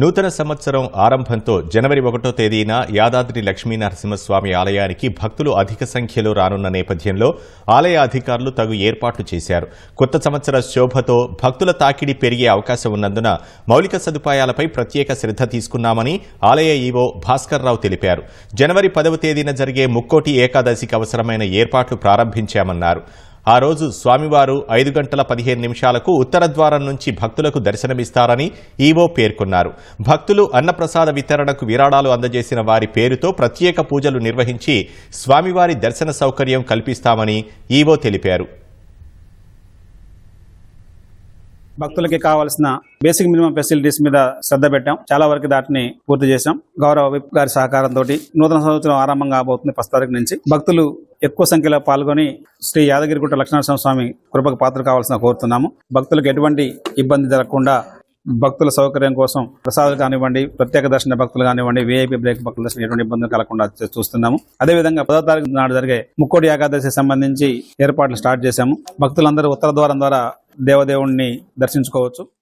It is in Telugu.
నూతన సంవత్సరం ఆరంభంతో జనవరి ఒకటో తేదీన యాదాద్రి లక్ష్మీ నరసింహస్వామి ఆలయానికి భక్తులు అధిక సంఖ్యలో రానున్న నేపథ్యంలో ఆలయ అధికారులు తగు ఏర్పాట్లు చేశారు. కొత్త సంవత్సర శోభతో భక్తుల తాకిడి పెరిగే అవకాశం ఉన్నందున మౌలిక సదుపాయాలపై ప్రత్యేక శ్రద్ధ తీసుకున్నామని ఆలయ ఈవో భాస్కర్ రావు తెలిపారు. జనవరి పదవ తేదీన జరిగే ముక్కోటి ఏకాదశికి అవసరమైన ఏర్పాట్లు ప్రారంభించామన్నారు. ఆ రోజు స్వామివారు ఐదు గంటల పదిహేను నిమిషాలకు ఉత్తర ద్వారం నుంచి భక్తులకు దర్శనమిస్తారని ఈవో పేర్కొన్నారు. భక్తులు అన్నప్రసాద వితరణకు విరాళాలు అందజేసిన వారి పేరుతో ప్రత్యేక పూజలు నిర్వహించి స్వామివారి దర్శన సౌకర్యం కల్పిస్తామని ఈవో తెలిపారు. భక్తులకి కావాల్సిన బేసిక్ మినిమం ఫెసిలిటీస్ మీద శ్రద్ధ పెట్టాం. చాలా వరకు దాటిని పూర్తి చేశాం. గౌరవ విప్ గారి సహకారంతో నూతన సంవత్సరం ఆరంభం కాబోతుంది ఫస్ట్ తారీఖు నుంచి. భక్తులు ఎక్కువ సంఖ్యలో పాల్గొని శ్రీ యాదగిరిగుట్ట లక్ష్మణస్వామి స్వామి కృపకు పాత్ర కావాల్సిన కోరుతున్నాము. భక్తులకు ఎటువంటి ఇబ్బంది జరగకుండా భక్తుల సౌకర్యం కోసం ప్రసాదాలు కానివ్వండి ప్రత్యేక దర్శన భక్తులు కానివ్వండి వీఐపీ బ్రేక్ భక్తుల దర్శనం ఎటువంటి ఇబ్బందులు కలగకుండా చూస్తున్నాము. అదేవిధంగా పదో తారీఖు నాడు జరిగే ముక్కోటి ఏకాదశి సంబంధించి ఏర్పాట్లు స్టార్ట్ చేశాము. భక్తులందరూ ఉత్తర ద్వారం ద్వారా దేవదేవుణ్ణి దర్శించుకోవచ్చు.